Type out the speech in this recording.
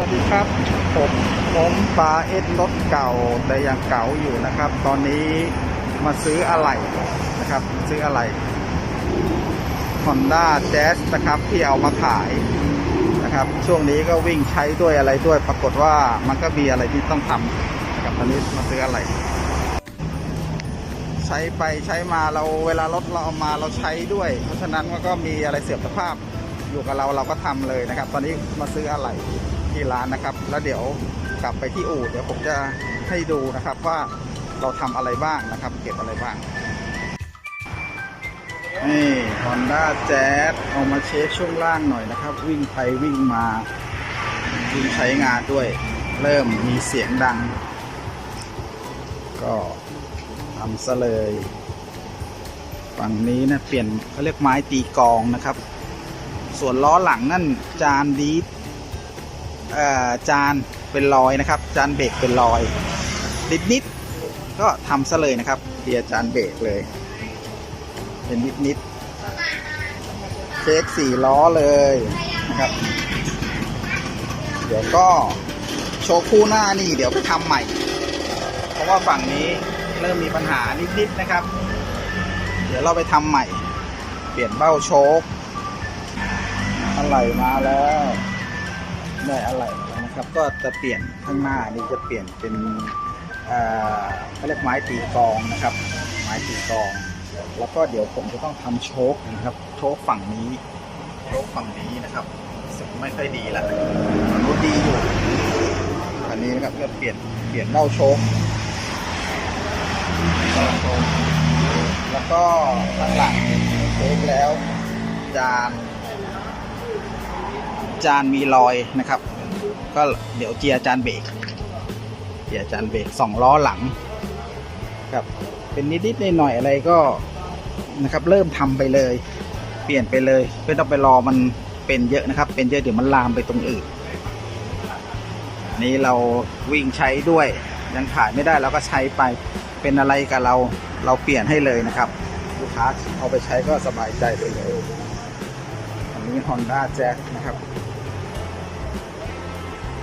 วัสดีครับ ผมผมปาเอ็ดรถเก่าแต่ยังเก่าอยู่นะครับ ตอนนี้มาซื้ออะไหล่นะครับ ซื้ออะไหล่ Honda Jazz นะครับที่เอามาขายนะครับ ช่วงนี้ก็วิ่งใช้ด้วยอะไรด้วย ปรากฏว่ามันก็มีอะไรที่ต้องทำนะครับตอนนี้มาซื้ออะไรใช้ไปใช้มาเราเวลารถเราเอามาเราใช้ด้วย เพราะฉะนั้นมันก็มีอะไรเสื่อมสภาพอยู่กับเราเราก็ทำเลยนะครับ ตอนนี้มาซื้ออะไร ที่ร้านนะครับ แล้วเดี๋ยวกลับไปที่อู่เดี๋ยวผมจะให้ดูนะครับว่าเราทำอะไรบ้างนะครับ เก็บอะไรบ้าง นี่ Honda Jazz เอามาเช็คช่วงล่างหน่อยนะครับ วิ่งไปวิ่งมาวิ่งใช้งานด้วย เริ่มมีเสียงดัง ก็ทำซะเลยฝั่งนี้นะเปลี่ยนเขาเรียกไม้ตีกองนะครับ ส่วนล้อหลังนั่นจานดี จานเป็นรอยนะครับ จานเบรกเป็นรอยนิดนิดก็ทำซะเลยนะครับเดียร์จานเบรกเลย เป็นนิดนิดเช็คสี่ล้อเลยนะครับ เดี๋ยวก็โชว์คู่หน้านี่เดี๋ยวไปทำใหม่ เพราะว่าฝั่งนี้เริ่มมีปัญหานิดๆนะครับ เดี๋ยวเราไปทำใหม่ เปลี่ยนเบ้าโชคอะไรมาแล้ว ได้อะไรนะครับ ก็จะเปลี่ยนข้างหน้านี่จะเปลี่ยนเป็นเอ่อเขาเรียกไม้ตีกองนะครับ ไม้ตีกอง แล้วก็เดี๋ยวผมจะต้องทำโชคนะครับ โชคฝั่งนี้โชคฝั่งนี้นะครับสึกไม่ค่อยดีละมันก็ดีอยู่อันนี้นะครับก็เปลี่ยนเปลี่ยนเบ้าโชคแล้วก็ข้างหลังเช็คแล้วจาน จานมีรอยนะครับ ก็เดี๋ยวเจียจานเบรกเจียจานเบรกสองล้อหลังครับเป็นนิดๆหน่อยๆอะไรก็นะครับ เริ่มทำไปเลย เปลี่ยนไปเลยไม่ต้องไปรอมันเป็นเยอะนะครับ เป็นเยอะเดี๋ยวมันลามไปตรงอื่นนนี้เราวิ่งใช้ด้วยยังขายไม่ได้เราก็ใช้ไปเป็นอะไรกับเราเราเปลี่ยนให้เลยนะครับ ลูกค้าเอาไปใช้ก็สบายใจไปเลยอันนี้ Honda Jazz นะครับ